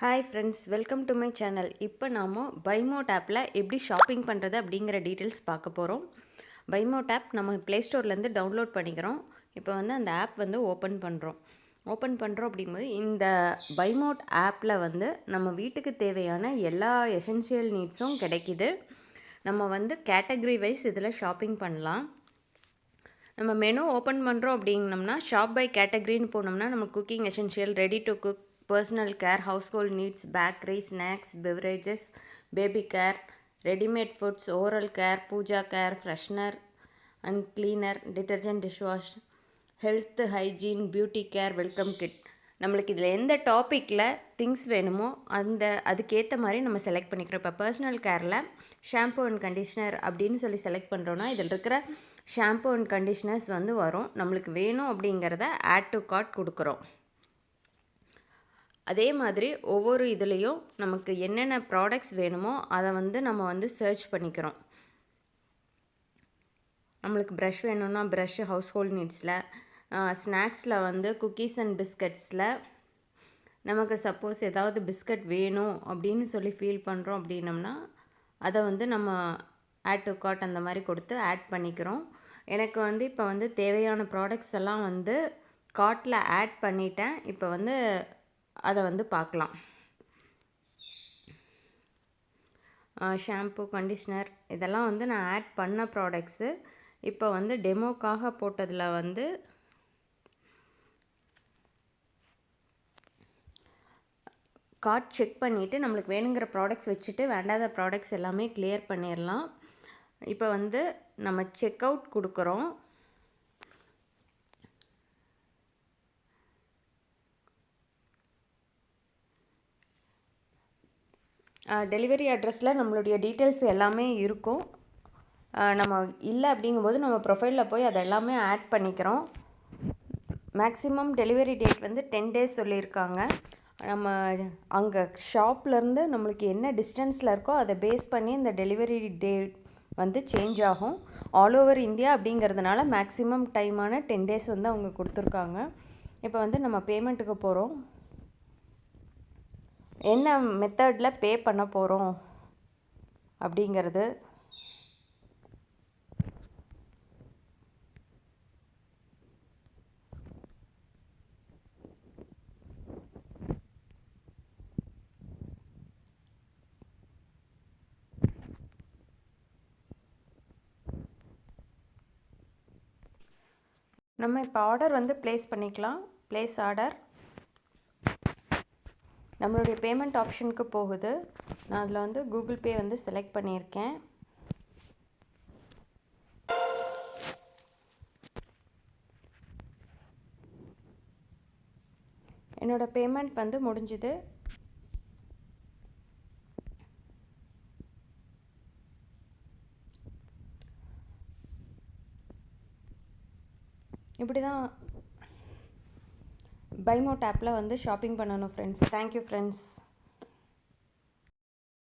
Hi friends welcome to my channel இப்போ நாம் பைமோட் ஆப்பில் எப்படி ஷாப்பிங் பண்ணுறது அப்படிங்கிற டீட்டெயில்ஸ் பார்க்க போகிறோம் பைமோட் ஆப் நம்ம ப்ளே ஸ்டோர்லேருந்து டவுன்லோட் பண்ணிக்கிறோம். இப்போ வந்து அந்த ஆப் வந்து ஓப்பன் பண்ணுறோம் ஓப்பன் பண்ணுறோம் அப்படிங்கும்போது இந்த பைமோட் ஆப்பில் வந்து நம்ம வீட்டுக்கு தேவையான எல்லா எசென்ஷியல் நீட்ஸும் கிடைக்கிது. நம்ம வந்து கேட்டகரி வைஸ் இதில் ஷாப்பிங் பண்ணலாம். நம்ம மெனு ஓப்பன் பண்ணுறோம் அப்படின்னம்னா ஷாப் பை கேட்டகரின்னு போனோம்னா நம்ம cooking essential ready to cook personal care household needs bakery snacks beverages baby care readymade foods oral care pooja care freshener and cleaner detergent dishwash health hygiene beauty care welcome kit நம்மளுக்கு இதில் எந்த டாப்பிக்கில் things வேணுமோ அந்த அதுக்கேற்ற மாதிரி நம்ம select பண்ணிக்கிறோம். இப்போ பர்சனல் கேரில் ஷாம்பூ அண்ட் கண்டிஷ்னர் அப்படின்னு சொல்லி செலக்ட் பண்ணுறோன்னா இதில் இருக்கிற ஷாம்பூ அண்ட் கண்டிஷ்னர்ஸ் வந்து வரும். நம்மளுக்கு வேணும் அப்படிங்கிறத ஆட் டு கார்ட் கொடுக்குறோம். அதே மாதிரி ஒவ்வொரு இதுலேயும் நமக்கு என்னென்ன ப்ராடக்ட்ஸ் வேணுமோ அதை வந்து நம்ம வந்து சர்ச் பண்ணிக்கிறோம். நம்மளுக்கு ப்ரஷ் வேணும்னா ப்ரஷ்ஷு ஹவுஸ் ஹோல்ட் நீட்ஸில் ஸ்நாக்ஸில் வந்து குக்கீஸ் அண்ட் பிஸ்கட்ஸில் நமக்கு சப்போஸ் ஏதாவது பிஸ்கட் வேணும் அப்படின்னு சொல்லி ஃபீல் பண்ணுறோம் அப்படின்னம்னா அதை வந்து நம்ம ஆட் டு காட் அந்த மாதிரி கொடுத்து ஆட் பண்ணிக்கிறோம். எனக்கு வந்து இப்போ வந்து தேவையான ப்ராடக்ட்ஸ் எல்லாம் வந்து காட்டில் ஆட் பண்ணிட்டேன். இப்போ வந்து அதை வந்து பார்க்கலாம் ஷாம்பு கண்டிஷ்னர் இதெல்லாம் வந்து நான் ஆட் பண்ண ப்ராடக்ட்ஸு இப்போ வந்து டெமோக்காக போட்டதில் வந்து கார்ட் செக் பண்ணிவிட்டு நம்மளுக்கு வேணுங்கிற ப்ராடக்ட்ஸ் வச்சுட்டு வேண்டாத ப்ராடக்ட்ஸ் எல்லாமே கிளியர் பண்ணிடலாம் இப்போ வந்து நம்ம செக் அவுட் கொடுக்குறோம். டெலிவரி அட்ரஸில் நம்மளுடைய டீட்டெயில்ஸ் எல்லாமே இருக்கும். நம்ம இல்லை அப்படிங்கும்போது நம்ம ப்ரொஃபைலில் போய் அதை எல்லாமே ஆட் பண்ணிக்கிறோம். மேக்ஸிமம் டெலிவரி டேட் வந்து டென் டேஸ் சொல்லியிருக்காங்க. நம்ம அங்கே ஷாப்லேருந்து நம்மளுக்கு என்ன டிஸ்டன்ஸில் இருக்கோ அதை பேஸ் பண்ணி இந்த டெலிவரி டேட் வந்து சேஞ்ச் ஆகும். ஆல் ஓவர் இந்தியா அப்படிங்கிறதுனால மேக்ஸிமம் டைமான டென் டேஸ் வந்து அவங்க கொடுத்துருக்காங்க. இப்போ வந்து நம்ம பேமெண்ட்டுக்கு போகிறோம் என்ன மெத்தடில் பே பண்ண போகிறோம் அப்படிங்கிறது நம்ம இப்போ ஆர்டர் வந்து ப்ளேஸ் பண்ணிக்கலாம். ப்ளேஸ் ஆர்டர் நம்மளுடைய பேமெண்ட் ஆப்ஷனுக்கு போகுது. நான் அதில் வந்து கூகுள் பே வந்து செலக்ட் பண்ணியிருக்கேன். என்னோடய பேமெண்ட் வந்து முடிஞ்சுது. இப்படி தான் பைமோட் ஆப்பில் வந்து ஷாப்பிங் பண்ணணும் ஃப்ரெண்ட்ஸ் தேங்க்யூ ஃப்ரெண்ட்ஸ்